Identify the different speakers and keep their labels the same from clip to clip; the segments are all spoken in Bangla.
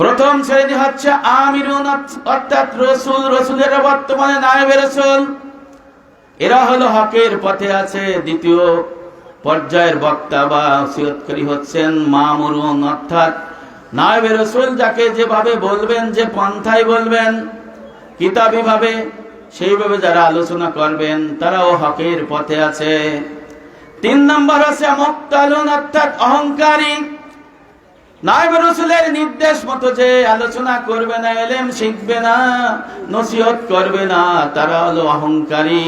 Speaker 1: প্রথম শ্রেণি হচ্ছে আমিরুন অর্থাৎ রসুল, রসুলের বর্তমানে নায়েবে রসুল। এরা হলো হকের পথে আছে। দ্বিতীয় পর্যায়ের বক্তা বা সিয়তকারী হচ্ছেন মামুরুন, অর্থাৎ নায়েবে রসুল যাকে যেভাবে বলবেন, যে পন্থায় বলবেন কিতাবি ভাবে সেইভাবে যারা আলোচনা করবেন, তারাও হকের পথে আছে। তিন নম্বর আছে মুক্তালুন, অর্থাৎ অহংকারী। নির্দেশ মতো যে আলোচনা করবে না, এলেম শিখবে না, নসিহত করবে না, তারা হলো অহংকারী,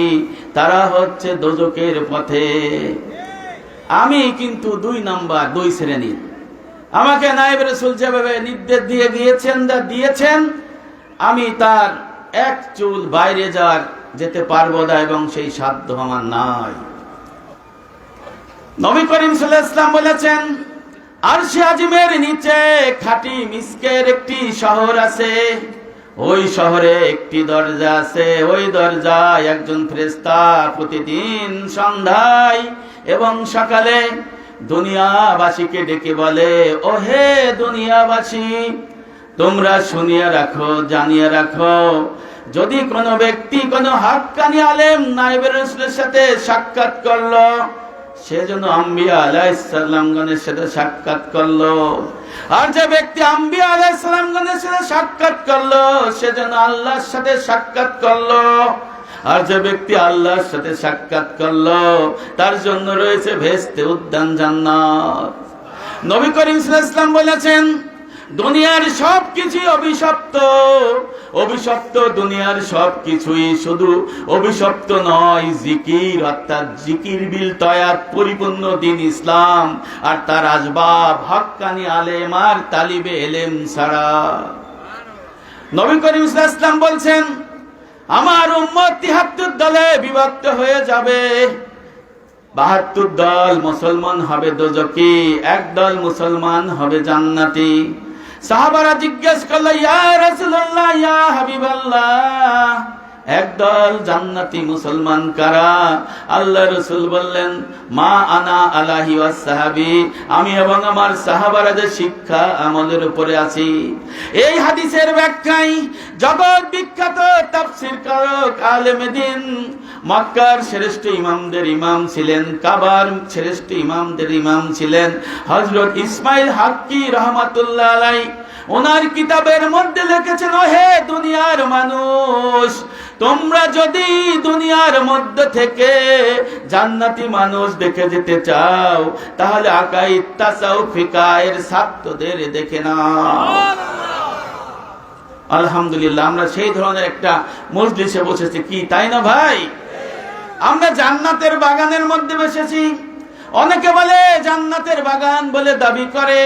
Speaker 1: তারা হচ্ছে দোজকের পথে। আমি কিন্তু দুই নাম্বার, দুই শ্রেণির। আমাকে নাইব রসুল যেভাবে নির্দেশ দিয়ে গিয়েছেন যা দিয়েছেন, আমি তার এক চুল বাইরে যাওয়ার যেতে পারব না এবং সেই সাধ্য আমার নাই। নবী করিম আলাইহি ইসলাম বলেছেন আরশে আজিমের নিচে খাটি মিসকের একটি শহর আছে। ওই শহরে একটি দরজা আছে। ওই দরজায় একজন ফেরেশতা প্রতিদিন সন্ধ্যায় এবং সকালে দুনিয়াবাসীকে ডেকে বলে ও হে দুনিয়াবাসী, তোমরা শুনিয়ে রাখো, জানিয়ে রাখো। যদি কোনো ব্যক্তি কোনো হাক্কানি আলেম নাইবের সাথে সাক্ষাৎ করল সেজন্য আম্বিয়া আলাইসাল্লামগণের সাথে সাক্ষাৎ করল। আর যে ব্যক্তি আম্বিয়া আলাইসাল্লামগণের সাথে সাক্ষাৎ করল, সেজন্য আল্লাহর সাথে সাক্ষাৎ করল। আর যে ব্যক্তি আল্লাহর সাথে সাক্ষাৎ করল, তার জন্য রয়েছে ভেস্তে উদ্যান জান্নাত। নবী করিম ওয়াসাল্লাম বলেছেন দুনিয়ার সব কিছুই অভিশপ্ত। অভিশপ্ত দুনিয়ার সব কিছুই শুধু অভিশপ্ত নয়, জিকির, অর্থাৎ জিকির বিল তয়ার পরিপূর্ণ দিন ইসলাম আর তার আসবাব হক্কানি আলেম আর তালিবে এলেম ছাড়া। নবী করিম আলাইহি বলছেন, আমার উম্মত তিহাত্তর দলে বিভক্ত হয়ে যাবে। বাহাত্তর দল মুসলমান হবে দোজকি এক দল মুসলমান হবে জান্নাতি। সাহাবারা জিজ্ঞেস করল ইয়া রাসূলুল্লাহ ইয়া হাবিবাল্লাহ। একদল জান্নাতি মুসলমান কারা? আল্লাহ রসুল বললেন, মা আনা আলাহি সাহাবি আমি এবং আমার সাহাবারা শিক্ষা আমলের উপরে আছি। এই হাদিসের ব্যাখ্যায় জগৎ বিখ্যাত তাফসীর কারক আলেমেদিন মক্কার শ্রেষ্ঠ ইমামদের ইমাম ছিলেন, কাবার শ্রেষ্ঠ ইমামদের ইমাম ছিলেন হজরত ইসমাইল হাক্কি রহমাতুল্লাহ আলাই ওনার কিতাবের মধ্যে লিখেছেন হে দুনিয়ার মানুষ তোমরা যদি দুনিয়ার মধ্যে থেকে জান্নাতি মানুষ দেখে যেতে চাও তাহলে আকাই তাসাউ ফিকায়ের ছাত্রদের দেখে না আলহামদুলিল্লাহ আমরা সেই ধরনের একটা মজলিসে বসেছি। কি তাই না ভাই? আমরা জান্নাতের বাগানের মধ্যে বসেছি। অনেকে বলে জান্নাতের বাগান বলে দাবি করে।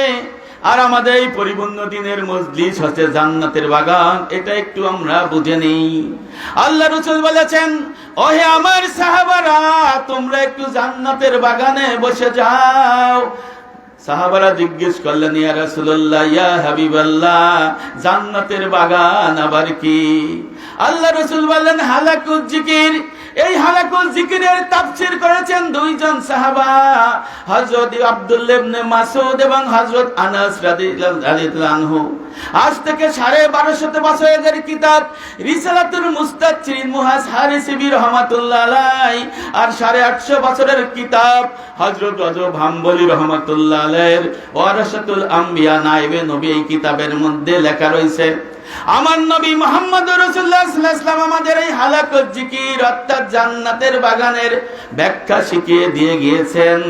Speaker 1: আর আমাদের এই পরিপূর্ণ দিনের মজলিস হচ্ছে জান্নাতের বাগান, এটা একটু আমরা বুঝে নেই। আল্লাহ রসুল বলেছেন, ওহে আমার সাহাবারা, তোমরা একটু জান্নাতের বাগানে বসে যাও। সাহাবারা জিজ্ঞেস করলেন, ইয়া রাসূলুল্লাহ, ইয়া হাবিবাল্লাহ, জান্নাতের বাগান আবার কি? আল্লাহ রসুল বললেন হালাকুল জিকির এই হালাকুল জিকিরের তাফসীর করেছেন দুইজন সাহাবা, হযরত আব্দুল্লাহ ইবনে মাসউদ এবং হযরত আনাস রাদিয়াল্লাহু আনহু। আজ থেকে সাড়ে বারোশত বছরের কিতাব রিসালাতুল মুস্তাচিরিন মুহাস হারিসিবি রহমাতুল্লাহ আলাই আর সাড়ে আটশো বছরের কিতাব হজরত রজব হাম্বলি রহমাতুল্লাহ আলাইয়ের ওয়ারাসাতুল আম্বিয়া নাইবে নবী এই কিতাবের মধ্যে লেখা রয়েছে। আমার নবী মোহাম্মদ রসুল্লাহাম আমাদের এই হালাকত জিকির, অর্থাৎ জান্নাতের বাগানের ব্যাখ্যা শিখিয়ে দিয়ে গিয়েছেন।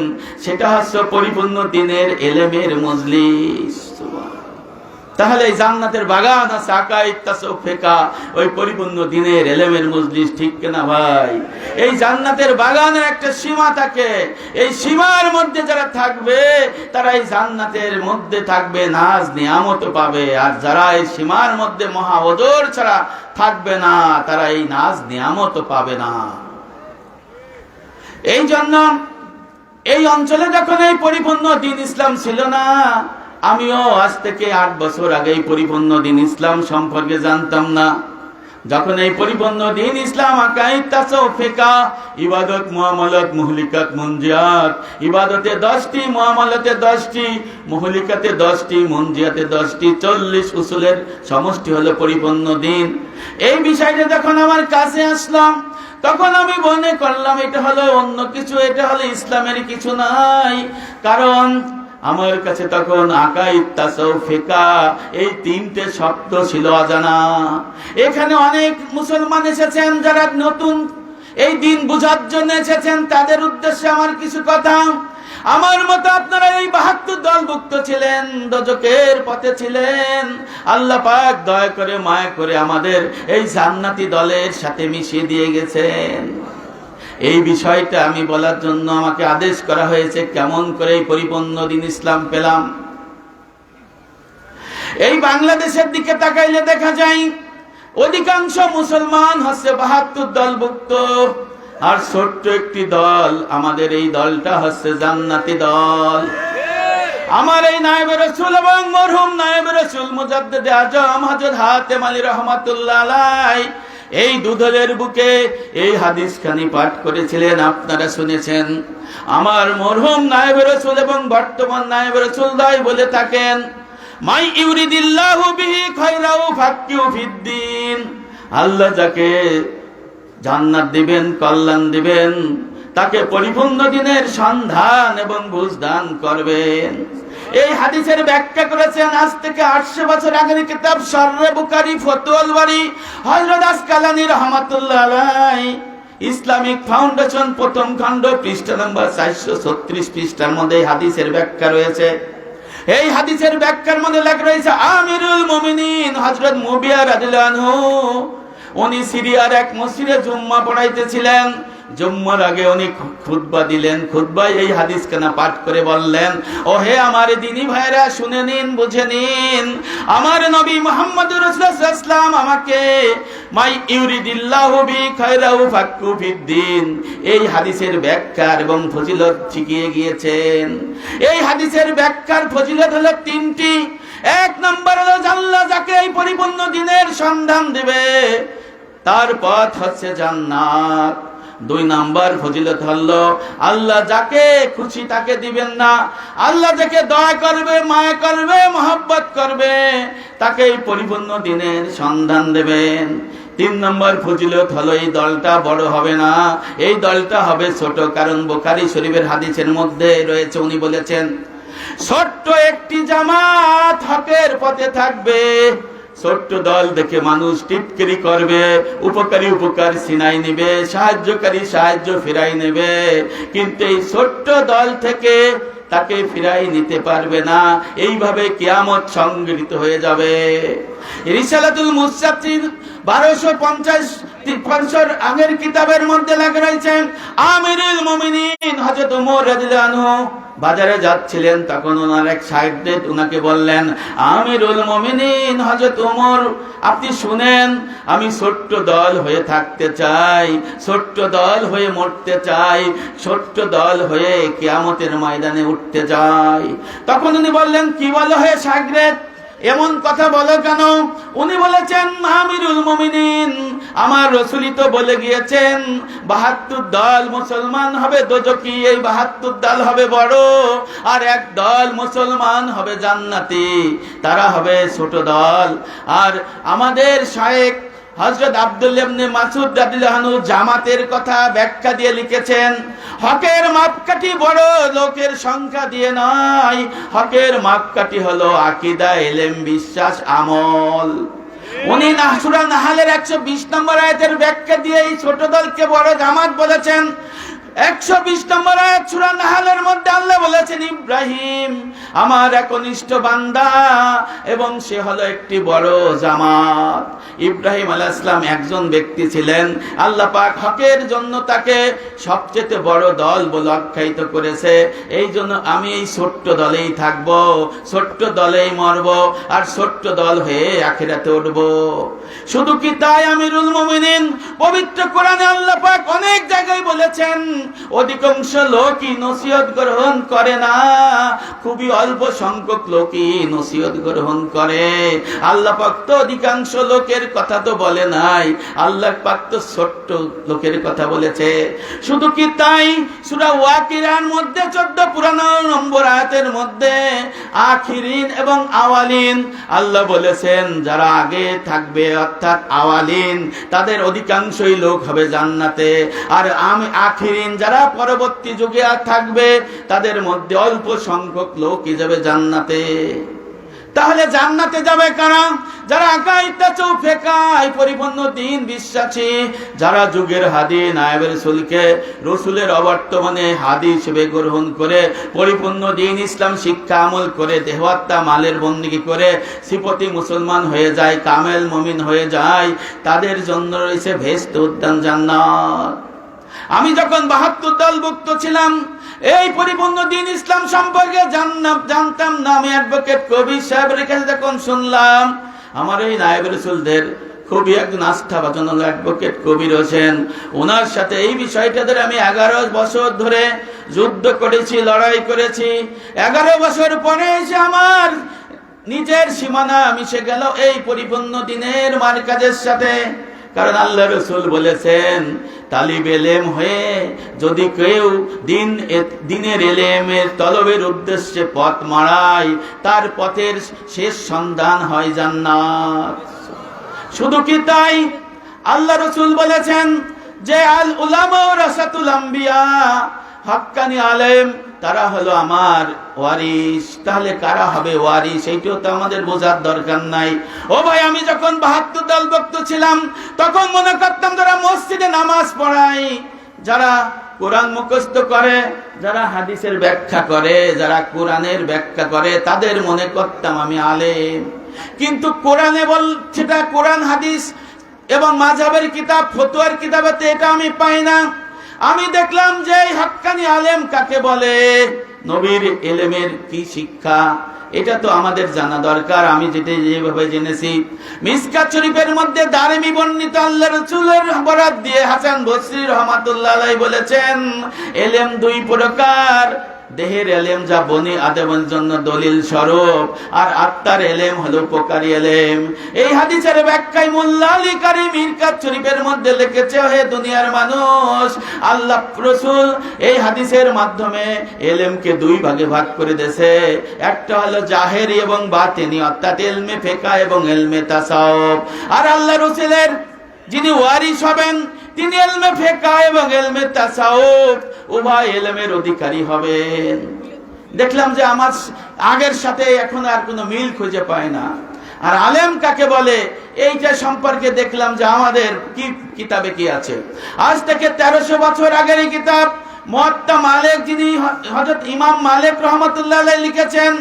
Speaker 1: সেটা হচ্ছে পরিপূর্ণ দিনের এলেমের মজলিস। তাহলে এই জান্নাতের বাগান আছে আকাই ফেকা ওই পরিপূর্ণ দিনের এলেমের মজলিস, ঠিক কিনা ভাই? এই জান্নাতের বাগানের একটা সীমা থাকে। এই সীমার মধ্যে যারা থাকবে, তারা এই জান্নাতের মধ্যে থাকবে, নাজ নিয়ামত পাবে। আর যারা এই সীমার মধ্যে মহা ওদর ছাড়া থাকবে না, তারা এই নাজ নিয়ামত পাবে না। এই জন্য এই অঞ্চলে যখন এই পরিপূর্ণ দিন ইসলাম ছিল না আমিও আজ থেকে আট বছর আগে পরিপূর্ণ দিন ইসলাম সম্পর্কে জানতাম না। যখন এই পরিপূর্ণ দিন ইসলাম ফিকা ইবাদত মুআমালাত মুহলিকাত মুনজিয়াত। ইবাদতে 10টি মুআমালাতে 10টি মুহলিকাতে 10টি মুনজিয়াতে 10টি 40 উসুলের সমষ্টি হলো পরিপূর্ণ দিন। এই বিষয়টা যখন আমার কাছে আসলাম, তখন আমি মনে করলাম, এটা হলো অন্য কিছু, এটা হলো ইসলামের কিছু নাই। কারণ আমার কাছে তখন আকাইদ তাসাউফ ফিকা এই তিনটে শব্দ ছিল অজানা। এখানে অনেক মুসলমান এসেছেন যারা নতুন। এই দিন বুঝার জন্য এসেছেন, তাদের উদ্দেশ্যে আমার কিছু কথা। আমার মতো আপনারা এই বাহাত্তর দলভুক্ত ছিলেন দজকের পথে ছিলেন। আল্লাহ পাক দয়া করে, মায়া করে আমাদের এই জান্নাতি দলের সাথে মিশিয়ে দিয়ে গেছেন। এই বিষয়টা আমি বলার জন্য আমাকে আদেশ করা হয়েছে, কেমন করে পরিপূর্ণ দিন ইসলাম পেলাম। এই বাংলাদেশের দিকে তাকাইলে দেখা যায়, অধিকাংশ মুসলমান হচ্ছে বাহাত্তর দলভুক্ত, আর ছোট্ট একটি দল, আমাদের এই দলটা হচ্ছে জান্নাতি দল। আমার এই নায়েব রসুল এবং মরহুম নায়েব রসুল মুজাদ্দেদ আজম হযরত হাতেম আলী রহমাতুল্লাহ এই দুধলের বুকে এই হাদিস খানি পাঠ করেছিলেন, আপনারা শুনেছেন। আমার মরহুম নায়েব রসুল এবং বর্তমান নায়েব রসুল দাই বলে থাকেন, মাই ইউরিদিল্লাহু বিহি খায়রাউ ফাক্কিউ ফিদ্দিন। আল্লাহ যাকে জান্নাত দিবেন, কল্যাণ দিবেন, তাকে পরিপূর্ণ দিনের সন্ধান এবং বুঝদান করবেন। এই হাদিসের ব্যাখ্যা করেছেন, আজ থেকে আটশো বছর আগের কিতাব সর্রে বুকারি ফতুয়াল বাড়ি হজরত আসকালানি রহমাতুল্লাহ ইসলামিক ফাউন্ডেশন প্রথম খণ্ড, পৃষ্ঠা নম্বর চারশো ছত্রিশ পৃষ্ঠার মধ্যে হাদিসের ব্যাখ্যা রয়েছে। এই হাদিসের ব্যাখ্যার মধ্যে লেখা রয়েছে, আমিরুল মুমিনিন হজরত মুবিয়া রাদিয়াল্লাহু উনি সিরিয়ার এক মসজিদে জুম্মা পড়াইতেছিলেন। জুম্মার আগে উনি খুতবা দিলেন, খুতবায় এই হাদিস কেনা পাঠ করে বললেন ও হে আমার দিনী ভাইরা, শুনে নিন, বুঝে নিন, আমার নবী মোহাম্মদ রাসূলুল্লাহ আমাকে, মাই ইউরিদিল্লাহু বি খায়রাহু ফাক্কু ফিদ্দিন এই হাদিসের ব্যাখ্যা এবং ফজিলত শিখিয়ে গিয়েছেন। এই হাদিসের ব্যাখ্যার ফজিলত হলো তিনটি। এক নম্বর হলো, আল্লাহ যাকে এই পরিপূর্ণ দিনের সন্ধান দেবে, তার পথ হচ্ছে জান্নাত। দুই নাম্বার ফজিলত হলো, আল্লাহ যাকে খুশি তাকে দিবেন না। আল্লাহ যাকে দয়া করবে, মায়া করবে, মহব্বত করবে তাকে এই পরিপূর্ণ দিনের সন্ধান দেবেন। তিন নম্বর ফজিলত হলো, এই দলটা বড় হবে না। এই দলটা হবে ছোট, কারণ বোখারি শরীফের হাদিসের মধ্যে রয়েছে, উনি বলেছেন, ছোট্ট একটি জামাত হকের পথে থাকবে। ছোট্ট দল দেখে মানুষ টিপকিরি করবে, উপকারী উপকার সিনাই নেবে, সাহায্যকারী সাহায্য ফিরাই নেবে। কিন্তু এই ছোট্ট দল থেকে তাকে ফিরাই নিতে পারবে না। এইভাবে কেয়ামত সংগৃহীত হয়ে যাবে। রিসালাতুল মুসাফির বারোশো পঞ্চাশ আগের কিতাবের মধ্যে বাজারে যাচ্ছিলেন তখন ওনার এক সাইড ওনাকে বললেন, আমিরুল মুমিনিন হযরত ওমর আপনি শুনেন, আমি ছোট্ট দল হয়ে থাকতে চাই, ছোট্ট দল হয়ে মরতে চাই, ছোট্ট দল হয়ে কিয়ামতের ময়দানে উঠতে চাই। তখন উনি বললেন, কি বলো হে সাগরেদ এমন কথা বলো কেন? উনি বলেছেন আমিরুল মুমিনিন, আমার রসুলি তো বলে গিয়েছেন, বাহাত্তর দল মুসলমান হবে দোজকি এই বাহাত্তর দল হবে বড়, আর এক দল মুসলমান হবে জান্নাতি, তারা হবে ছোট দল। আর আমাদের শায়েক হজরত আব্দুল্লাবনে মাসুদ রাদিলাহানু জামাতের কথা ব্যাখ্যা দিয়ে লিখেছেন, হকের মাপকাঠি বড় লোকের সংখ্যা দিয়ে নয়। হকের মাপকাঠি হলো আকিদা এলেম বিশ্বাস, আমল। উনি নাহসুরা নাহালের একশো বিশ নম্বর আয়তের ব্যাখ্যা দিয়ে এই ছোট দলকে বড় জামাত বলেছেন। একশো মধ্যে আল্লাহ বলেছেন, ইব্রাহিম আমার একনিষ্ঠ বান্দা এবং সে হলো একটি বড় ইব্রাহিম একজন ব্যক্তি ছিলেন। আল্লাহ পাক হকের জন্য তাকে সবচেয়ে বড় দল বলে আখ্যায়িত করেছে। এই জন্য আমি এই ছোট্ট দলেই থাকব, ছোট্ট দলেই মরব আর ছোট্ট দল হয়ে আখেরাতে উঠব। শুধু কি তাই, আমিরুল মুমিনিন? পবিত্র কোরআনে আল্লাহ পাক অনেক জায়গায় বলেছেন অধিকাংশ লোকই নসিহত গ্রহণ করে না। খুবই অল্প সংখ্যক লোকই নসিহত গ্রহণ করে। আল্লাহ পাক তো অধিকাংশ লোকের কথা তো বলে নাই। আল্লাহ পাক তো ছোট্ট লোকের কথা বলেছে। শুধু কি তাই? সুরা ওয়াকিরার মধ্যে, চোদ্দ পুরানো নম্বর আয়াতের মধ্যে, আখিরিন এবং আওয়ালিন আল্লাহ বলেছেন, যারা আগে থাকবে, অর্থাৎ আওয়ালিন, তাদের অধিকাংশই লোক হবে জান্নাতে। আর আমি আখিরিন যারা পরবর্তী যুগে আর থাকবে, তাদের মধ্যে অল্প সংখ্যক লোক যাবে জান্নাতে। তাহলে জান্নাতে যাবে কারা? যারা আকাইতা চৌফেকায় পরিপূর্ণ দিন বিশ্বাসী, যারা যুগের হাদি নায়েবের রসুলকে রসুলের অবর্তমানে হাদি হিসেবে গ্রহণ করে পরিপূর্ণ দিন ইসলাম শিক্ষা আমল করে দেহত্তা মালের বন্দিগি করে শ্রীপতি মুসলমান হয়ে যায়, কামেল মমিন হয়ে যায়, তাদের জন্য রয়েছে ভেস্ত উদ্যান জান্নাত। আমি যখন বাহাত্তর দলভুক্ত ছিলাম, এই পরিপূর্ণ দিন ইসলাম সম্পর্কে জানতাম না। আমি অ্যাডভোকেট কবি সাহেবের কাছে যখন শুনলাম, আমার এই নায়েব রসুলদের খুবই একজন আস্থাভাজন অ্যাডভোকেট কবির হোসেন ওনার সাথে এই বিষয়টা ধরে আমি এগারো বছর ধরে যুদ্ধ করেছি, লড়াই করেছি। এগারো বছর পরে এসে আমার নিজের সীমানা মিশে গেল এই পরিপূর্ণ দিনের মার্কাজের সাথে। কারণ আল্লাহ রসুল বলেছেন, তালিব এলেম হয়ে যদি কেউ দিন দিনের এলেমের তলবের উদ্দেশ্যে পথ মারায় তার পথের শেষ সন্ধান হয় জান্নাত। শুধু কি তাই? আল্লাহ রসুল বলেছেন যে আল উলামা রাসাতুল আম্বিয়া, হাক্কানি আলেম তারা হলো আমার ওয়ারিস তাহলে কারা হবে ওয়ারিস এইটাও তো আমাদের বোঝার দরকার নাই। ও ভাই, আমি যখন বাহাত্তর দল ভক্ত ছিলাম, তখন মনে করতাম যারা মসজিদে নামাজ পড়াই যারা কোরআন মুখস্থ করে, যারা হাদিসের ব্যাখ্যা করে, যারা কোরআনের ব্যাখ্যা করে, তাদের মনে করতাম আমি আলেম। কিন্তু কোরআনে বল, সেটা কোরআন, হাদিস এবং মাঝাবের কিতাব, ফতুয়ার কিতাবেতে এটা আমি পাই না। আমি দেখলাম যে এই হাক্কানি আলেম কাকে বলে? নবীর এলেমের কি শিক্ষা? এটা তো আমাদের জানা দরকার, আমি যেটা যেভাবে জেনেছি। মিসকা শরীফের মধ্যে দারেমি বর্ণিত আল্লাহ রসুলের বরাত দিয়ে হাসান বসরি রহমাতুল্লাহ বলেছেন, এলেম দুই প্রকার। দেহের এলেম যা বনি আদেমের জন্য দলিল স্বরূপ, আর আত্মার এলেম হলো উপকারী এলেম। এই হাদিসের ব্যাখ্যায় মোল্লা আলী কারিম ইরকাত শরীফের মধ্যে লিখেছে, হে দুনিয়ার মানুষ, আল্লাহ রসুল এই হাদিসের মাধ্যমে এলেমকে দুই ভাগে ভাগ করে দেছে একটা হলো জাহেরি এবং বাতেনি, অর্থাৎ এলমে ফেকা এবং এলমে তাসাউফ। আর আল্লাহ রসুলের যিনি ওয়ারিস হবেন তিনি এলমে ফেকা এবং এলমে তাসাউফ, উভয় এলমের অধিকারী হবেন। দেখলাম যে আমার আগের সাথে এখন আর কোনো মিল খুঁজে পায় না। আর আলেম কাকে বলে? এইটা সম্পর্কে দেখলাম যে আমাদের কি কিতাবে কি আছে। আজ থেকে তেরোশো বছর আগের এই কিতাব মহাত্মা মালিক যিনি হজরত ইমাম মালিক রহমতুল্লাহ লিখেছেন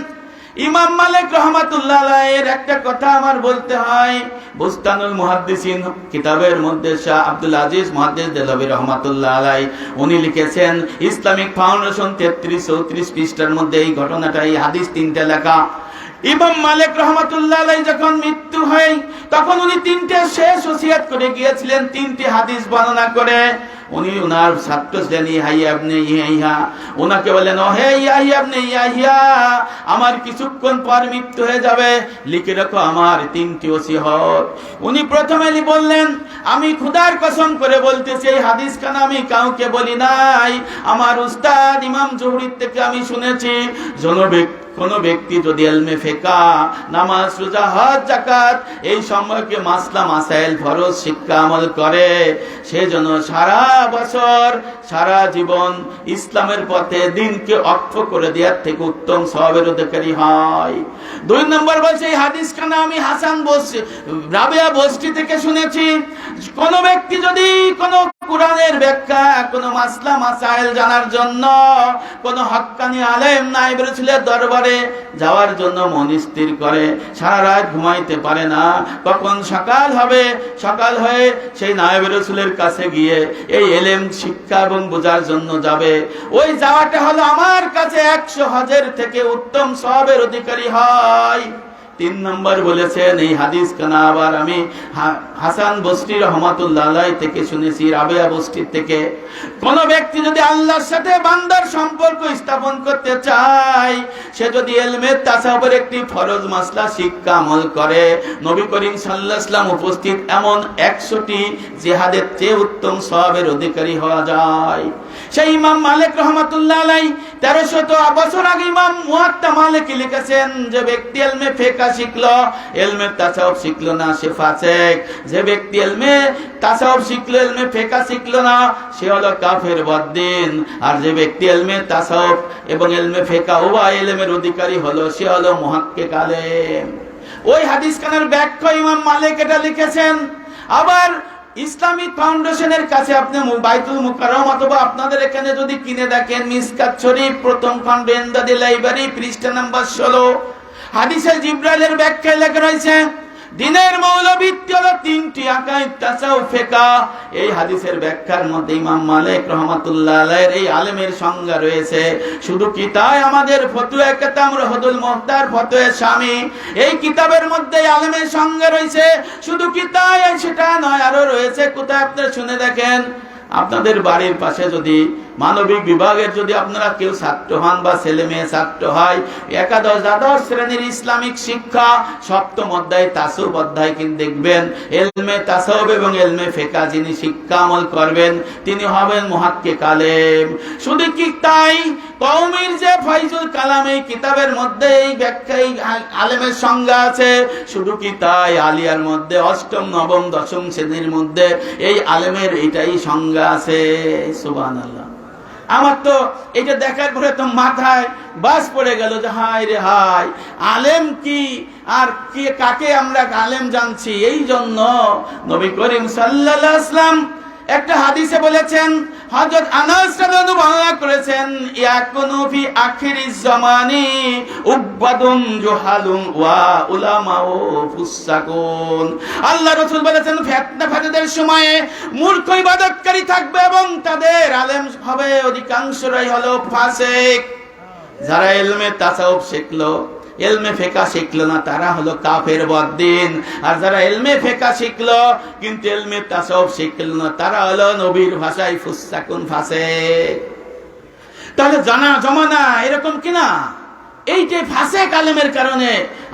Speaker 1: ইমাম মালিক রহমাতুল্লাহ এর একটা কথা আমার বলতে হয়। বুস্তানুল মুহাদ্দিসিন কিতাবের মধ্যে শাহ আব্দুল আজিজ মুহাদ্দিস দেলবি রহমাতুল্লাহ আলাই, উনি লিখেছেন, ইসলামিক ফাউন্ডেশন তেত্রিশ চৌত্রিশ পৃষ্ঠার মধ্যে এই ঘটনাটা, এই হাদিস তিনটে লেখা। ইমাম মালিক রহমাতুল্লাহ আলাই যখন মৃত্যু হয়, তখন উনি তিনটে শেষ ওসিয়াত করে গিয়েছিলেন, তিনটে হাদিস বর্ণনা করে। উনি উনার ছাত্র ছিলেন ইহাইয়া আপনি ইহা ওনাকে বললেন, ও, হে ইয়াহি আপনি ইয়াহিয়া আমার কিছুক্ষণ পর মৃত্যু হয়ে যাবে। লিখে রাখো আমার তিনটি ওসিহত। উনি প্রথমে বললেন, আমি খুদার কসম করে বলতেছি, এই হাদিস খান আমি কাউকে বলি নাই। আমার উস্তাদ ইমাম জহুরির থেকে আমি শুনেছি জনবেক কোন ব্যক্তি যদি এলমে ফেকা, নামাজ, রোজা, হজ জাকাত এই সময়কে মাসলা, মাসাইল, ফরজ শিক্ষা আমল করে সে যেন সারা বছর, সারা জীবন ইসলামের পথে দিনকে অক্ষ করে দেওয়ার থেকে উত্তম সবের অধিকারী হয়। দুই নম্বর বলছে, এই হাদিস খানা আমি হাসান বসছি রাবেয়া বস্তি থেকে শুনেছি, কোন ব্যক্তি যদি কোন কোরআনের ব্যাখ্যা, কোন মাসলা মাসাইল জানার জন্য, কোন হক্কানি আলেম নাইব রসুলের দরবারে, যাওয়ার জন্য মন স্থির করে, সারা রাত ঘুমাইতে পারে না। কখন সকাল হবে? সকাল হয়ে সেই নায়েব রসুলের কাছে গিয়ে এই এলেম শিক্ষা এবং বোঝার জন্য যাবে। ওই যাওয়াটা হলো আমার কাছে একশো হজের থেকে উত্তম সবের অধিকারী হয়। তিন নম্বর বলেছেন, এই হাদিস কানা আবার আমি হাসান বস্তি রহমাতুল্লাহ থেকে শুনেছি, রাবেয়া বস্তির থেকে। কোন ব্যক্তি যদি আল্লাহর সাথে বান্দার সম্পর্ক স্থাপন করতে চায়, সে যদি এলমের তাসাবের একটি ফরজ মাসলা শিক্ষা আমল করে, নবী করিম সাল্লাহাম উপস্থিত এমন একশোটি জেহাদের চেয়ে উত্তম সবের অধিকারী হওয়া যায়। সেই ইমাম মালিক রহমাতুল্লাহ আলাই তেরোশত বছর আগে ইমাম মুয়াত্তা মালিক লিখেছেন যে ব্যক্তি এলমে ফেকা শিখলো, এলমে তাসাউব শিখলো না, সে ফাসেক। যে ব্যক্তি এলমে তাসাউব শিখলো, এলমে ফেকা শিখলো না, সে হলো কাফের বদ্দিন। আর যে ব্যক্তি এলমে তাসাউব এবং এলমে ফেকা উভয় এলমের অধিকারী হলো, সে হলো মুহাক্কিক আলেম ওই হাদিস খানের ব্যাখ্যা ইমাম মালিক এটা লিখেছেন। আবার ইসলামিক ফাউন্ডেশনের কাছে আপনি বাইতুল মুকাররম অথবা আপনাদের এখানে যদি কিনে দেখেন, মিসকাত শরীফ প্রথম খণ্ড, এন্দাদি লাইব্রেরি, পৃষ্ঠা নাম্বার ষোলো। হাদিসের জিব্রাইলের ব্যাখ্যায় লেখা রয়েছে, দিনের মৌলভিত্তি হলো তিনটি আকাইদ তাসাউ ফেকা এই হাদিসের ব্যাখ্যার মধ্যে ইমাম মালিক রহমাতুল্লাহ আলাইহির এই আলেমের সংজ্ঞা রয়েছে, শুধু কি তাই আমাদের ফতুয়া কেতাম রহদুল মুহতার ফতুয়া স্বামী? এই কিতাবের মধ্যে আলেমের সংজ্ঞা রয়েছে, শুধু কি তাই সেটা নয়, আরও রয়েছে, কোথায় আপনারা শুনে দেখেন? আপনাদের বাড়ির পাশে যদি মানবিক বিভাগের যদি আপনারা কেউ ছাত্র হন বা ছেলে মেয়ে ছাত্র হয়, একাদশ দ্বাদশ শ্রেণির ইসলামিক শিক্ষা সপ্তম অধ্যায় তাসুব অধ্যায় কিন্তু দেখবেন, এলমে তাসব এবং এলমে ফেকা যিনি শিক্ষা আমল করবেন, তিনি হবেন মহাক্কে কালেম। শুধু কি তাই? কৌমির যে ফাইজুল কালাম এই কিতাবের মধ্যে এই ব্যাখ্যা আলেমের সংজ্ঞা আছে। শুধু কি তাই? আলিয়ার মধ্যে অষ্টম, নবম, দশম শ্রেণির মধ্যে এই আলেমের এটাই সংজ্ঞা। আছে, সুবহানাল্লাহ। আমার তো এটা দেখার পরে তো মাথায় বাস পড়ে গেল যে, হায় রে হায়, আলেম কি? আর কে, কাকে আমরা আলেম জানছি? এই জন্য নবী করিম সাল্লা আসলাম একটা হাদিসে বলেছেন, হযরত আনাস রাদিয়াল্লাহু বর্ণনা করেছেন, ইয়াকুনু ফি আখিরিজ জামানি উবাদুন জুহালুন ওয়া উলামা ও ফুসাকুন আল্লাহ রাসূল বলেছেন, ফিতনা ফাসাদের সময়ে মূর্খ ইবাদতকারী থাকবে এবং তাদের আলেম হবে, অধিকাংশরাই হলো ফাসিক। যারা এলমে তাসাউফ শিখলো এলমে ফেকা শিখলো না, তারা হলো কাফের বদ্দিন। আর যারা এলমে ফেকা শিখলো, কিন্তু এলমে তাসাউফ শিখলো না, তারা হলো নবীর ভাষায় ফুসাকুন ফাসে তাহলে জানা জমানা এরকম কিনা? এই যে ফাঁসে কালেমের কারণে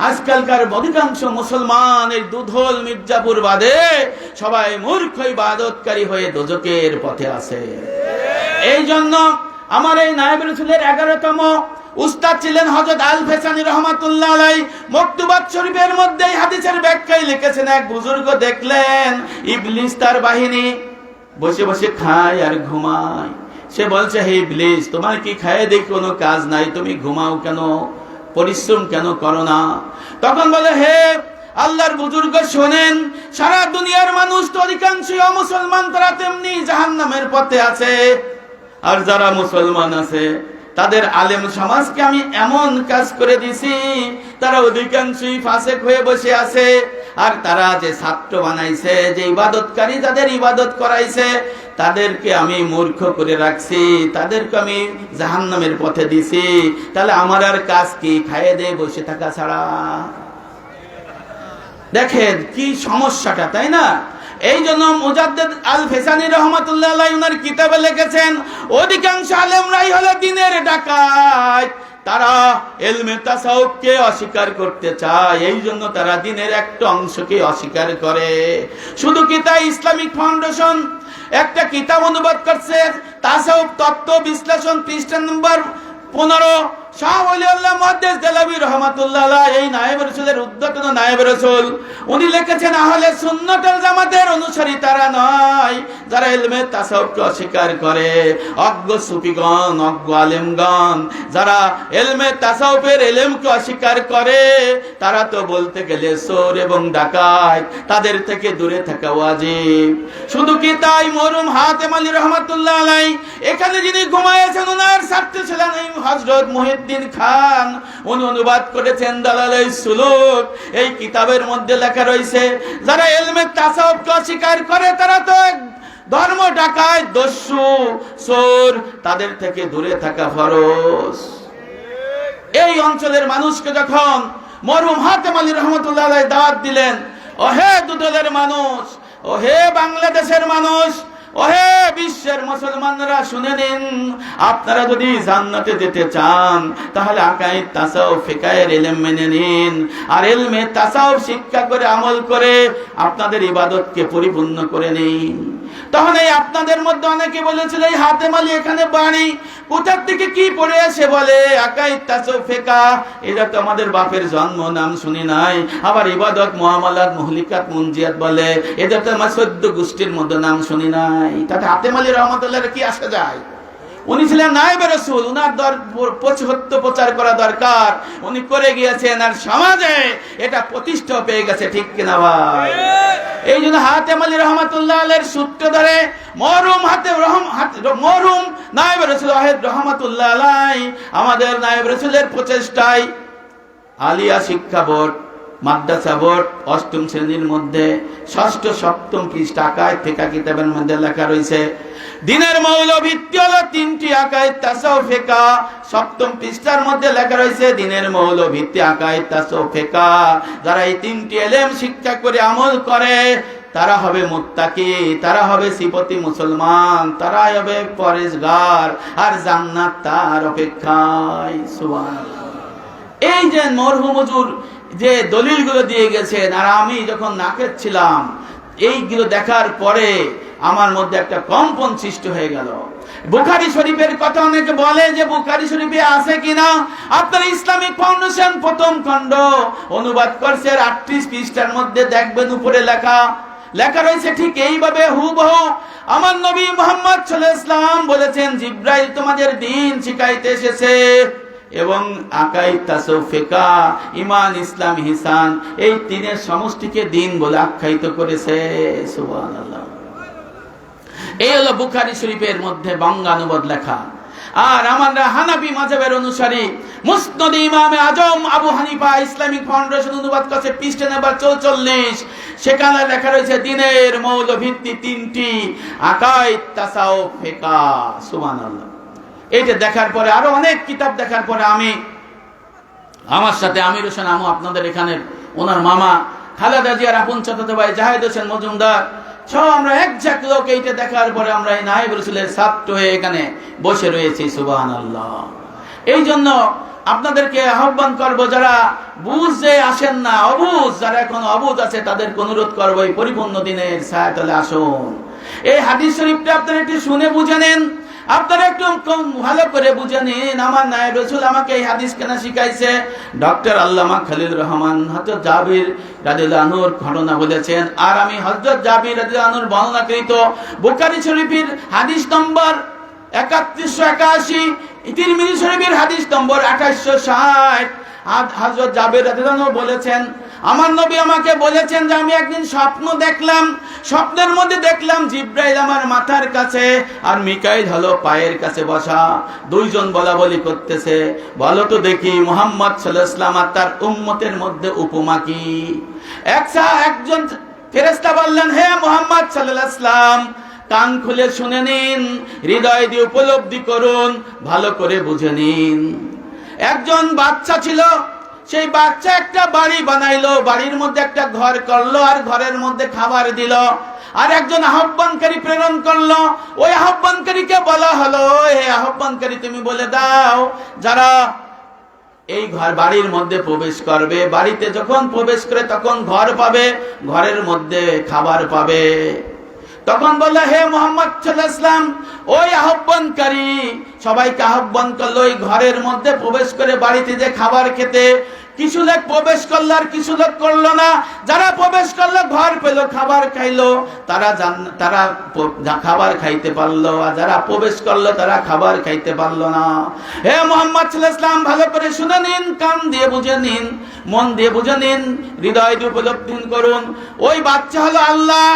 Speaker 1: আজকালকার অধিকাংশ মুসলমান এই দুধল মির্জাপুর বাদে সবাই মূর্খ, ইবাদতকারী হয়ে দোজকের পথে আছে। এই জন্য আমার এই নায়েব রসুলের এগারোতম উস্তাদ ছিলেন হজরত আল ফেসানি রহমাতুল্লাহ আলাই মকতুবাত শরীফের মধ্যে হাদিসের ব্যাখ্যায় লিখেছেন, এক বুজুর্গ দেখলেন, ইবলিস তার বাহিনী বসে বসে খায় আর ঘুমায়। সে বলছে, হে ইবলিস, তোমার কি খায় দেখি কোনো কাজ নাই? তুমি ঘুমাও কেন? পরিশ্রম কেন করো না? তখন বলে, হে আল্লাহর বুজুর্গ, শোনেন, সারা দুনিয়ার মানুষ তো অধিকাংশই অমুসলমান, তারা তেমনি জাহান্নামের পথে আছে। আর যারা মুসলমান আছে তাদের আলেম সমাজকে আমি এমন কাজ করে দিছি, তারা অধিকাংশই ফাসেক হয়ে বসে আছে। আর তারা যে ছাত্র বানাইছে, যে ইবাদতকারী যাদের ইবাদত করাইছে, তাদেরকে আমি মূর্খ করে রাখছি, তাদেরকে আমি জাহান্নামের পথে দিছি। তাহলে আমার আর কাজ কি? খাইয়ে দিয়ে বসে থাকা ছাড়া। দেখেন কি সমস্যাটা, তাই না? এই জন্য মুজাদ্দেদ আল ফেসানি রহমাতুল্লাহ ওনার কিতাবে লিখেছেন, অধিকাংশ আলেমরাই হলো দিনের ডাকাত। তারা এলমে তাসাউফকে অস্বীকার করতে চায় এই জন্য তারা দিনের একটা অংশকে অস্বীকার করে। শুধু কি তাই ইসলামিক ফাউন্ডেশন একটা কিতাব অনুবাদ করছে, তাসাউফ তত্ত্ব বিশ্লেষণ পৃষ্ঠা নম্বর পনেরো অস্বীকার করে। তারা তো বলতে গেলে সোর এবং ডাকাত, তাদের থেকে দূরে থাকা ওয়াজিব। শুধু কি তাই? মরুম হাতেম আলী রহমাতুল্লাহ এখানে যিনি ঘুমাইয়েছেন ওনার ছাত্র ছিলেন হজরত মহিউদ্দিন খান, উনি অনুবাদ করেছেন দালালাই সুলুক। এই কিতাবের মধ্যে লেখা রয়েছে, যারা এলমে তাসাউফকে অস্বীকার করে, তারা তো ধর্ম ডাকায়, দস্যু, চোর, তাদের থেকে দূরে থাকা ফরজ। এই অঞ্চলের মানুষকে যখন মরুম হাতেম আলী রহমতুল্লাহ দাওয়াত দিলেন ও হে দুদলের মানুষ ও হে বাংলাদেশের মানুষ ওহে বিশ্বের মুসলমানরা শুনে নিন। আপনারা যদি জান্নাতে যেতে চান, তাহলে আকাই তাসাও ফেকায়ের এলেম মেনে নিন। আর এলমে তাসাও শিক্ষা করে আমল করে আপনাদের ইবাদতকে পরিপূর্ণ করে নিন। তখন এই আপনাদের মধ্যে অনেকে বলেছিল, এই হাতে মালি এখানে বাড়ি কোথার থেকে কি পড়ে আছে? বলে, আকাই তাসো ফেকা এটা তো আমাদের বাপের জন্ম, নাম শুনি নাই। আবার ইবাদত, মহামালাত, মহলিকাত মুঞ্জিয়াত বলে এটা তো আমার সদ্য গোষ্ঠীর মধ্যে নাম শুনি নাই। তাতে হাতে মালি রহমতুল্লাহ কি আসা যায়? উনি ছিলেন নায়েবে রসুল, উনার দর সত্য প্রচার করা দরকার। উনি করে গিয়েছেন আর সমাজে এটা প্রতিষ্ঠা পেয়ে গেছে, ঠিক কিনা ভাই? এই জন্য হাতেম আলী রহমাতুল্লাহ আলের সূত্র ধরে মরুম হাতে রহম মরুম নায়েব রসুল আহেদ রহমাতুল্লাহ আমাদের নায়েব রসুলের প্রচেষ্টায় আলিয়া শিক্ষা বোর্ড মাদ্রাসা বোর্ড অষ্টম শ্রেণির মধ্যে ষষ্ঠ, সপ্তম পৃষ্ঠ আকায় ফেকা কিতাবের মধ্যে লেখা রয়েছে, দিনের মৌল ভিত্তি হলো তিনটি আকায় তাসাও ফেকা সপ্তম পৃষ্ঠার মধ্যে লেখা রয়েছে, দিনের মৌল ভিত্তি আকায় তাসাও ফেকা যারা এই তিনটি এলেম শিক্ষা করে আমল করে, তারা হবে মুত্তাকি, তারা হবে সিপতি মুসলমান তারা হবে পরেশগার, আর জান্নাত তার অপেক্ষায়। সুবহানাল্লাহ। এই যে মরহুম হুজুর যে দলিলগুলো দিয়ে গেছেন, আর আমি যখন নাকের ছিলাম, এইগুলো দেখার পরে আমার মধ্যে একটা কম্পন সৃষ্টি হয়ে গেল। বুখারি শরীফের কথা অনেকে বলে যে, বুখারি শরীফে আছে কিনা? আপনার ইসলামিক ফাউন্ডেশন প্রথম খণ্ড অনুবাদ করছে আটত্রিশ পৃষ্ঠার মধ্যে দেখবেন উপরে লেখা। লেখা রয়েছে ঠিক এইভাবে, হুবহু। আমার নবী মোহাম্মদ সাল্লাল্লাহু আলাইহি বলেছেন, জিব্রাইল তোমাদের দিন শিখাইতে এসেছে। এবং আকাই তাসফেকা ইমান ইসলাম হিসান এই তিনের সমষ্টিকে দিন বলে আখ্যায়িত করেছে। এই হলো বুখারী শরীফের মধ্যে বঙ্গানুবাদ লেখা। আর আমরা হানাবি মাযহাবের অনুসারী মুসনদ ইমামে আজম আবু হানিফা ইসলামিক ফাউন্ডেশন অনুবাদ করেছে পৃষ্ঠা নাম্বার 44 সেখানে লেখা রয়েছে, দিনের মৌল ভিত্তি তিনটি আকাইদ তাসাউফ ফিকা সুবহানাল্লাহ। এইটা দেখার পরে, আরও অনেক কিতাব দেখার পরে আমি, আমার সাথে আমির হোসেন আমু আপনাদের এখানে ওনার মামা, খালেদা জিয়ার আপন চাচাতো ভাই জাহেদ হোসেন মজুমদার, সব আমরা একজাক লোক এইটা দেখার পরে আমরা এই নাইব রসুলের ছাত্র হয়ে এখানে বসে রয়েছি সুবাহ আল্লাহ এই জন্য আপনাদেরকে আহ্বান করব, যারা বুঝে আসেন না অবুজ যারা এখন অবুজ আছে, তাদেরকে অনুরোধ করব, এই পরিপূর্ণ দিনের ছায়াতলে আসুন। এই হাদিস শরীফটা আপনারা একটু শুনে বুঝে নেন। আপনারা একটু ভালো করে বুঝে নিন। আমার নায়েব রসুল আমাকে এই হাদিস কেন শিখাইছে? ডক্টর আল্লামা খালিল রহমান হজরত জাবির রাদিয়াল্লাহুর ঘটনা বলেছেন, আর আমি হজরত জাবির রাদিয়াল্লাহুর বর্ণনাকৃত বুখারী শরীফের হাদিস নম্বর একাত্রিশশো একাশি, তিরমিজি শরীফের হাদিস নম্বর আঠাশশো ষাট। হজরত জাবের রাদিয়াল্লাহু বলেছেন আমার নবী আমাকে বলেছেন যে আমি একদিন স্বপ্ন দেখলাম, স্বপ্নের মধ্যে দেখলাম জিব্রাইল আমার মাথার কাছে আর মিকাইল হলো পায়ের কাছে বসা। দুইজন বলা বলি করতেছে, বলো তো দেখি মোহাম্মদ সাল্লাহাম আর তার উম্মতের মধ্যে উপমা কি? একসা একজন ফেরেস্তা বললেন, হে মোহাম্মদ সাল্লাহাম কান খুলে শুনে নিন, হৃদয় দিয়ে উপলব্ধি করুন, ভালো করে বুঝে নিন। একজন বাচ্চা ছিল সেই বাচ্চা একটা বাড়ি বানাইলো, বাড়ির মধ্যে একটা ঘর করল আর ঘরের মধ্যে খাবার দিল। আর একজন আহ্বানকারী প্রেরণ করল। ওই আহ্বানকারীকে বলা হলো হে আহ্বানকারী, তুমি বলে দাও, যারা এই ঘর বাড়ির মধ্যে প্রবেশ করবে, বাড়িতে যখন প্রবেশ করে তখন ঘর পাবে, ঘরের মধ্যে খাবার পাবে। তখন বলল, হে মোহাম্মদ ইসলাম ওই আহ্বানকারী সবাইকে আহ্বান করল, ওই ঘরের মধ্যে প্রবেশ করে বাড়িতে যে খাবার খেতে, কিছু লোক প্রবেশ করল আর কিছু লোক করল না। যারা প্রবেশ করল, ঘর পেল, খাবার খাইলো, তারা তারা খাবার খাইতে পারল, আর যারা প্রবেশ করল, তারা খাবার খাইতে পারল না। হে মোহাম্মদ ইসলাম ভালো করে শুনে নিন, কান দিয়ে বুঝে নিন, মন দিয়ে বুঝে নিন, হৃদয় দিয়ে উপলব্ধি করুন। ওই বাচ্চা হলো আল্লাহ।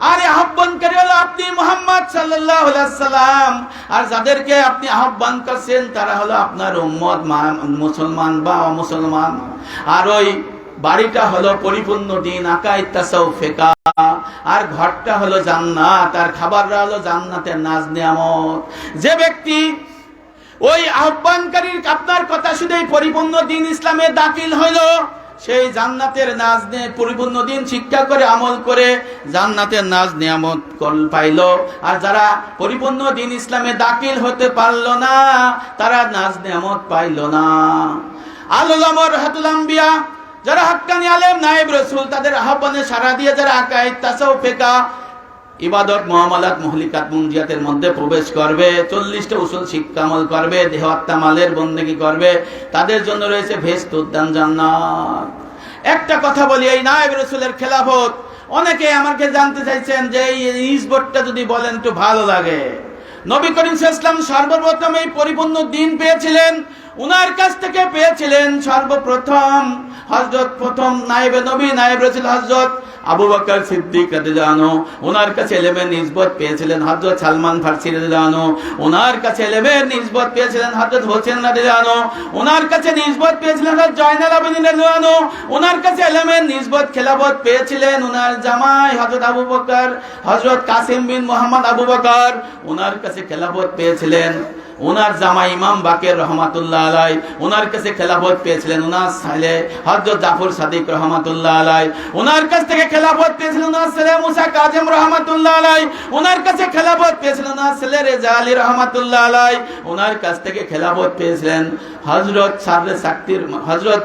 Speaker 1: আর আহ্বানকারী হলো আপনি মোহাম্মদ সাল্লাম। আর যাদেরকে আপনি আহ্বান করছেন, তারা হলো আপনার উম্মত মুসলমান বা অমুসলমান। আর ওই বাড়িটা হলো পরিপূর্ণ দিন আকাই ফেকা। আর ঘরটা হলো জান্নাত, আর খাবারটা হলো জান্নাতের নাজ নিয়ামত। যে ব্যক্তি ওই আহ্বানকারীর আপনার কথা শুধু পরিপূর্ণ দিন ইসলামে দাখিল হইল সেই জান্নাতের নাজ নিয়ে পরিপূর্ণ দিন শিক্ষা করে আমল করে জান্নাতের নাজ নিয়ামত পাইলো। আর যারা পরিপূর্ণ দিন ইসলামে দাখিল হতে পারল না, তারা নাজ নিয়ামত পাইল না। আলুলামর রহাতুলাম্বিয়া যারা হাক্কানি আলেম, নায়েব রসুল, তাদের আহ্বানে সারা দিয়ে যারা আকায় তাসাও ফেকা ইবাদত, মহামালাত, মহলিকাত মুঞ্জিয়াতের মধ্যে প্রবেশ করবে, চল্লিশটা উসুল শিক্ষা আমল করবে দেহাত্মা মালের বন্দেগি করবে, তাদের জন্য রয়েছে ভেস্ত উদ্যান জান্নাত। একটা কথা বলি, এই নায়েব রসুলের খেলাফত, অনেকে আমাকে জানতে চাইছেন যে এই ইসবটটা যদি বলেন একটু ভালো লাগে। নবী করিম ইসলাম সর্বপ্রথম এই পরিপূর্ণ দিন পেয়েছিলেন উনার কাছ থেকে পেয়েছিলেন সর্বপ্রথম হজরত প্রথম নাইবে নবী নাইব রসুল হজরত আবু বকর সিদ্দিক রাদিয়াল্লাহু ওনার কাছে এলেমের নিসবত পেয়েছিলেন হযরত সালমান ফারসি রাদিয়াল্লাহু ওনার কাছে এলেমের নিসবত পেয়েছিলেন হযরত হোসেন রাদিয়াল্লাহু ওনার কাছে নিসবত পেয়েছিলেন হযরত জয়নাল আবেদিন রাদিয়াল্লাহু ওনার কাছে এলেমের নিসবত খেলাফত পেয়েছিলেন ওনার জামাই হযরত আবু বকর হজরত কাসিম বিন মোহাম্মদ আবু বকর। ওনার কাছে খেলাফত পেয়েছিলেন ওনার জামা ইমাম বাকের রহমাতুল্লাহ আলাই, ওনার কাছে খেলাফত পেয়েছিলেন ওনার ছেলে হজরত জাফর সাদিক রহমাতুল্লাহ আলাই। ওনার কাছ থেকে খেলাফত পেয়েছিলেন ওনার ছেলে মুসা কাজেম রহমাতুল্লাহ আলাই। ওনার কাছে খেলাফত পেয়েছিলেন ওনার ছেলে রেজা আলী রহমাতুল্লাহ আলাই। ওনার কাছ থেকে খেলাফত পেয়েছিলেন হজরত সাররে সাক্তির, হযরত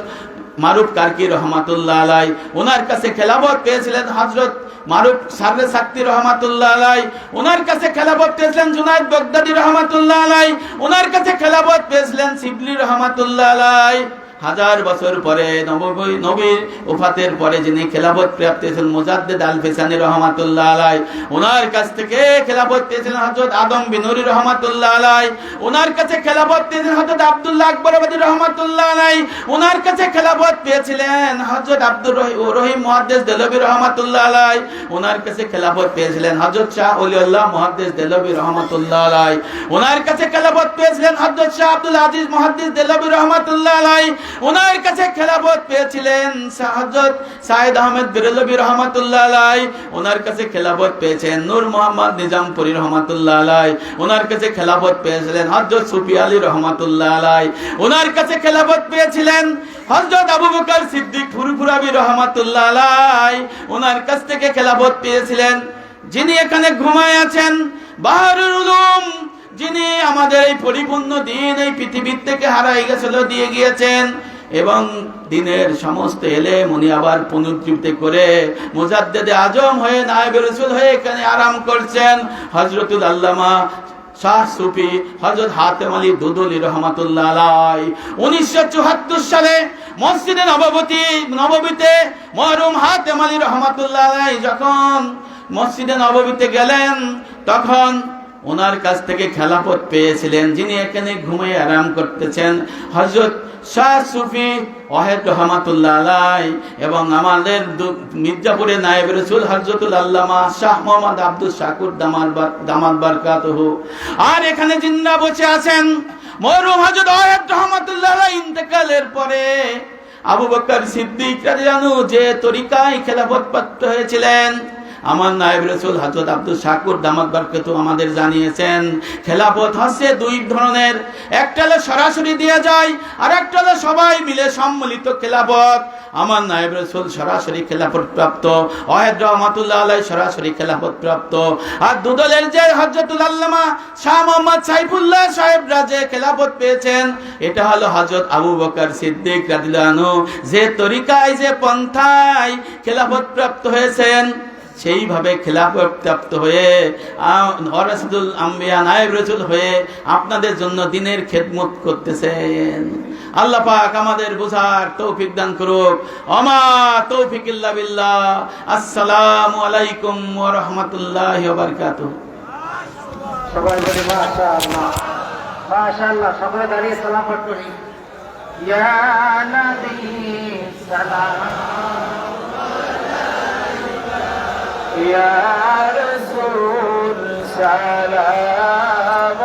Speaker 1: মারুফ কার্কি রহমাতুল্লাহ আলাই। ওনার কাছে খেলাফত পেয়েছিলেন হজরত মারুফ সাররে সাক্তি রহমাতুল্লাহ আলাই। ওনার কাছে খেলাফত পেয়েছিলেন জুনায়দ বগদাদি রহমাতুল্লাহ আলাই। ওনার কাছে খেলাফত পেয়েছিলেন শিবলি রহমাতুল্লাহ আলাই। হাজার বছর পরে নবী নবীর উফাতের পরে যিনি খেলাফত প্রাপ্ত হয়েছেন মুজাদ্দেদ আল ফিসানি রহমাতুল্লাহ আলাই, ওনার কাছ থেকে খেলাফত পেয়েছিলেন হযরত আদম বিনুরি রহমাতুল্লাহ আলাই, ওনার কাছে খেলাফত পেয়েছিলেন হযরত আব্দুল্লাহ আকবর আবাদী রহমাতুল্লাহ আলাই, ওনার কাছে খেলাফত পেয়েছিলেন হযরত আব্দুর রহি- রহিম মুহাদ্দিস দেলবি রহমাতুল্লাহ আলাই, ওনার কাছে খেলাফত পেয়েছিলেন হযরত শাহ ওলিউল্লাহ মুহাদ্দিস দেলবি রহমাতুল্লাহ আলাই, ওনার কাছে খেলাফত পেয়েছিলেন হযরত শাহ আব্দুল আজিজ মুহাদ্দিস দেলবি রহমাতুল্লাহ আলাই ওনার কাছে খেলাফত পেয়েছিলেন হযরত সাইদ আহমেদ বেরেলবি রহমাতুল্লাহ আলাই ওনার কাছে খেলাফত পেয়েছেন নূর মোহাম্মদ নিজামপুরি রহমাতুল্লাহ আলাই ওনার কাছে খেলাফত পেয়েছিলেন হযরত সুফি আলী রহমাতুল্লাহ আলাই ওনার কাছে খেলাফত পেয়েছিলেন হযরত আবু বকর সিদ্দিক ফুরফুরাবি রহমাতুল্লাহ আলাই ওনার কাছ থেকে খেলাফত পেয়েছিলেন। যিনি এখানে ঘুমায় আছেন, বাহারুল উলুম যিনি আমাদের এই পরিপূর্ণ দিন এই পৃথিবীর থেকে হারাই গেছিল, দিয়ে গিয়েছেন। এবং দিনের সমস্ত এলে উনি আবার পুনরুজ্জীবিত করে মুজাদ্দেদে আজম হয়ে নায়েব রসুল হয়ে এখানে আরাম করছেন। হজরতুল আল্লামা শাহ সুফি হজরত হাতেম আলী দুদুলি রহমাতুল্লাহ আলাই উনিশশো চুয়াত্তর সালে মসজিদে নববতী, নববীতে মরুম হাতেম আলী রহমাতুল্লাহ আলাই যখন মসজিদে নববীতে গেলেন, তখন ওনার কাছ থেকে খেলাফত পেয়েছিলেন, যিনি এখানে ঘুমিয়ে আরাম করতেছেন। হজরত শাহ সুফি ওয়াহেদ রহমাতুল্লাহ আলাই এবং আমাদের মির্জাপুরে নায়েব রসুল হজরতুল আল্লামা শাহ মোহাম্মদ আব্দুল শাকুর দামাল বার- দামাল বারকাতুহু। আর এখানে জিন্দা বসে আছেন মরুম হজরত ওয়াহেদ রহমাতুল্লাহ আলাই ইন্তেকালের পরে আবু বকর সিদ্দিক যে তরিকায় খেলাফত প্রাপ্ত হয়েছিলেন আমার নায়েব রসুল হজরত আব্দুল শাকুর দামাত তো আমাদের জানিয়েছেন, খেলাফত হচ্ছে দুই ধরনের। একটা হলো সরাসরি দেওয়া যায় আর একটা হলো সবাই মিলে সম্মিলিত খেলাফত। আমার নায়েব রসুল সরাসরি খেলাফত প্রাপ্ত ওয়াহেদ রহমাতুল্লাহ আলাই সরাসরি খেলাফত প্রাপ্ত। আর দুদলের যে হজরতুল আল্লামা শাহ মোহাম্মদ সাইফুল্লাহ সাহেবরা যে খেলাফত পেয়েছেন, এটা হলো হজরত আবু বকর সিদ্দিক রাদিল্লাহু যে তরিকায়, যে পন্থায় খেলাফত প্রাপ্ত হয়েছেন সেইভাবে খেলাফত প্রাপ্ত হয়ে অরাসুল আম্বিয়া, নায়েব রসুল হয়ে আপনাদের জন্য দিনের খেদমত করতেছেন। আল্লাহ পাক আমাদের বুঝার তৌফিক দান করুক। অমা তৌফিক বিল্লাহ। আসসালামু আলাইকুম ওয়া রাহমাতুল্লাহি ওয়া বারাকাতুহু।
Speaker 2: সবাই বলি, মাশাআল্লাহ। মাশাআল্লাহ, সবাই দাঁড়িয়ে সালাম করি। ইয়া নবী সালাম। ইয়া রাসূল সালাম